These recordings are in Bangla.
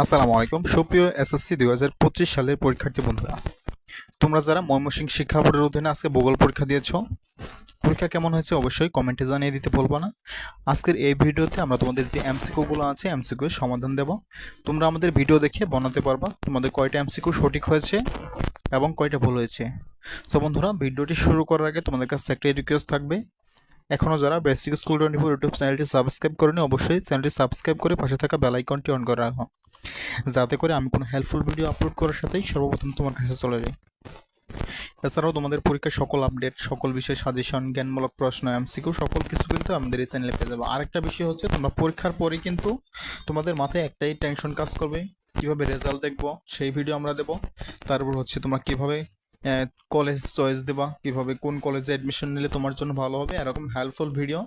আসসালামু আলাইকুম। সুপ্রিয় এসএসসি দুই হাজার পঁচিশ সালের পরীক্ষার্থী বন্ধুরা, তোমরা যারা ময়মনসিংহ শিক্ষা বোর্ডের অধীনে আজকে ভূগোল পরীক্ষা দিয়েছ, পরীক্ষা কেমন হয়েছে অবশ্যই কমেন্টে জানিয়ে দিতে বলব না। আজকের এই ভিডিওতে আমরা তোমাদের যে এমসিকিউগুলো আছে এমসিকিউ সমাধান দেব। তোমরা আমাদের ভিডিও দেখে বানাতে পারবা তোমাদের কয়টা এমসিকিউ সঠিক হয়েছে এবং কয়টা ভুল হয়েছে। সো বন্ধুরা, ভিডিওটি শুরু করার আগে তোমাদের কাছে একটা রিকোয়েস্ট থাকবে। এখনও যারা basic school twenty four YouTube চ্যানেলটি সাবস্ক্রাইব করেনি, অবশ্যই চ্যানেলটি সাবস্ক্রাইব করে পাশে থাকা বেল আইকনটি অন করে রাখো। যাতে করে আমি কোনো হেল্পফুল ভিডিও আপলোড করার সাথেই সর্বপ্রথম তোমার কাছে চলে যাই। এছাড়াও তোমাদের পরীক্ষার সকল আপডেট সকল বিষয়ে সাজেশন জ্ঞানমূলক প্রশ্ন এমসিকিউ সকল কিছু কিন্তু আমাদের এই চ্যানেলে পেয়ে যাবে। আরেকটা বিষয় হচ্ছে, তোমরা পরীক্ষার পরে কিন্তু তোমাদের মাথায় একটাই টেনশন কাজ করবে, কীভাবে রেজাল্ট দেখব, সেই ভিডিও আমরা দেবো। তারপর হচ্ছে তোমরা কীভাবে কলেজ চয়েস দেবা, কীভাবে কোন কলেজে অ্যাডমিশন নিলে তোমার জন্য ভালো হবে, এরকম হেল্পফুল ভিডিও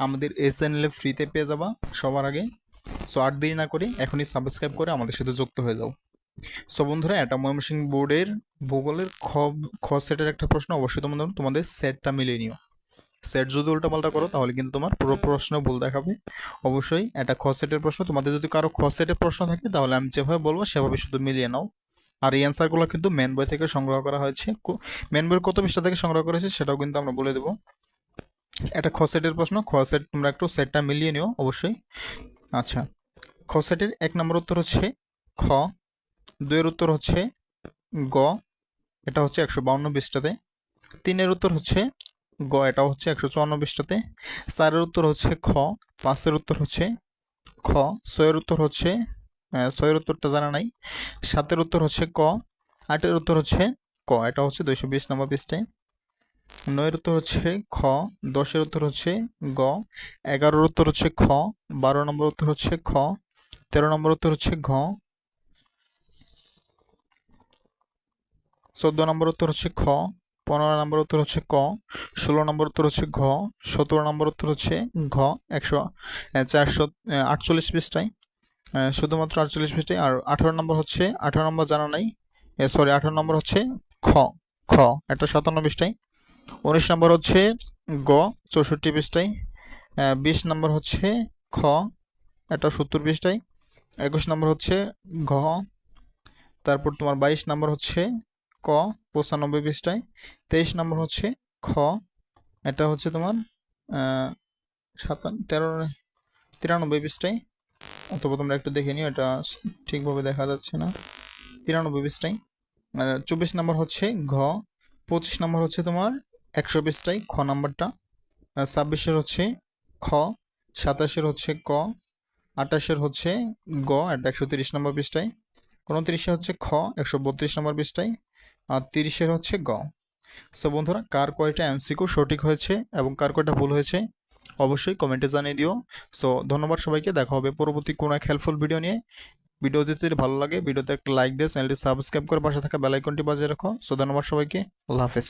আমাদের এই চ্যানেলে ফ্রিতে পেয়ে যাবা সবার আগে। সো আর দেরি না করে এখনই সাবস্ক্রাইব করে আমাদের সাথে যুক্ত হয়ে যাও। সো বন্ধুরা এটা ময়মনসিংহ বোর্ডের ভূগোলের খ খ সেটের একটা প্রশ্ন অবশ্যই তোমাদের তোমাদের সেটটা মিলিয়ে নিও। সেট যদি উল্টাপাল্টা করো, তাহলে কিন্তু তোমার পুরো প্রশ্ন ভুল দেখাবে। অবশ্যই এটা খ সেটের প্রশ্ন, তোমাদের যদি কারও খ সেটের প্রশ্ন থাকে, তাহলে আমি যেভাবে বলব, সেভাবে শুধু মিলিয়ে নাও। আর এই অ্যান্সারগুলো কিন্তু মেন বই থেকে সংগ্রহ করা হয়েছে। মেন বইয়ের কত পৃষ্ঠা থেকে সংগ্রহ করা হয়েছে, সেটাও কিন্তু আমরা বলে দেবো। এটা খ সেটের প্রশ্ন, খ সেট তোমরা একটু সেটটা মিলিয়ে নিও, অবশ্যই। আচ্ছা খ সেটের এক নম্বর উত্তর হচ্ছে খ, দুইয়ের উত্তর হচ্ছে গ এটা হচ্ছে একশো বাউন্ন বিশটাতে তিনের উত্তর হচ্ছে গ এটা হচ্ছে একশো চুয়ান্ন বিশটাতে চারের উত্তর হচ্ছে খ, পাঁচের উত্তর হচ্ছে খ, ছয়ের উত্তর হচ্ছে ছয়ের উত্তরটা জানা নাই। সাতের উত্তর হচ্ছে ক, আটের উত্তর হচ্ছে ক এটা হচ্ছে দুইশো বিশ নম্বর পৃষ্ঠায়। নয়ের উত্তর হচ্ছে খ, দশের উত্তর হচ্ছে গ, এগারোর উত্তর হচ্ছে খ, বারো নম্বর উত্তর হচ্ছে খ, তেরো নম্বর উত্তর হচ্ছে ঘ, চোদ্দ নম্বর উত্তর হচ্ছে খ, পনেরো নম্বর উত্তর হচ্ছে ক, ষোলো নম্বর উত্তর হচ্ছে ঘ, সতেরো নম্বর উত্তর হচ্ছে ঘ, একশো চারশো আটচল্লিশ পৃষ্ঠায় শুধুমাত্র আটচল্লিশ পৃষ্ঠায়, আর আঠারো নম্বর হচ্ছে, আঠারো নম্বর জানা নাই সরি আঠারো নম্বর হচ্ছে খ খ, একটা সাতান্ন পৃষ্ঠায় উনিশ নম্বর হচ্ছে গ, চৌষট্টি পৃষ্ঠায়। বিশ নম্বর হচ্ছে খ, এটা সত্তর পৃষ্ঠায়। একুশ নম্বর হচ্ছে ঘ, তারপর তোমার বাইশ নম্বর হচ্ছে ক, পঁচানব্বই পৃষ্ঠায়। তেইশ নম্বর হচ্ছে খ, এটা হচ্ছে তোমার সাতান, তেরো, তিরানব্বই পৃষ্ঠায়। অথবা তোমরা একটু দেখে নিও, এটা ঠিকভাবে দেখা যাচ্ছে না। তিরানব্বই পৃষ্ঠায়। চব্বিশ নম্বর হচ্ছে ঘ, পঁচিশ নম্বর হচ্ছে তোমার একশো পৃষ্ঠায় খ নাম্বারটা। ছাব্বিশের হচ্ছে খ, সাতাশের হচ্ছে ক, আঠাশের হচ্ছে গ, এটা একশো তিরিশ নম্বর পৃষ্ঠায় উনত্রিশে হচ্ছে খ, একশো বত্রিশ নম্বর পৃষ্ঠায় আর তিরিশের হচ্ছে গ। সো বন্ধুরা, কার কয়টা এমসিকিউ সঠিক হয়েছে এবং কার কয়টা ভুল হয়েছে, অবশ্যই কমেন্টে জানিয়ে দিও। সো ধন্যবাদ সবাইকে, দেখা হবে পরবর্তী কোনো এক হেল্পফুল ভিডিও নিয়ে। ভিডিও যদি ভালো লাগে ভিডিওতে একটা লাইক দিয়ে চ্যানেলটি সাবস্ক্রাইব করে পাশে থাকা বেল আইকনটি বাজিয়ে রাখো। সো ধন্যবাদ সবাইকে, আল্লাহ হাফেজ।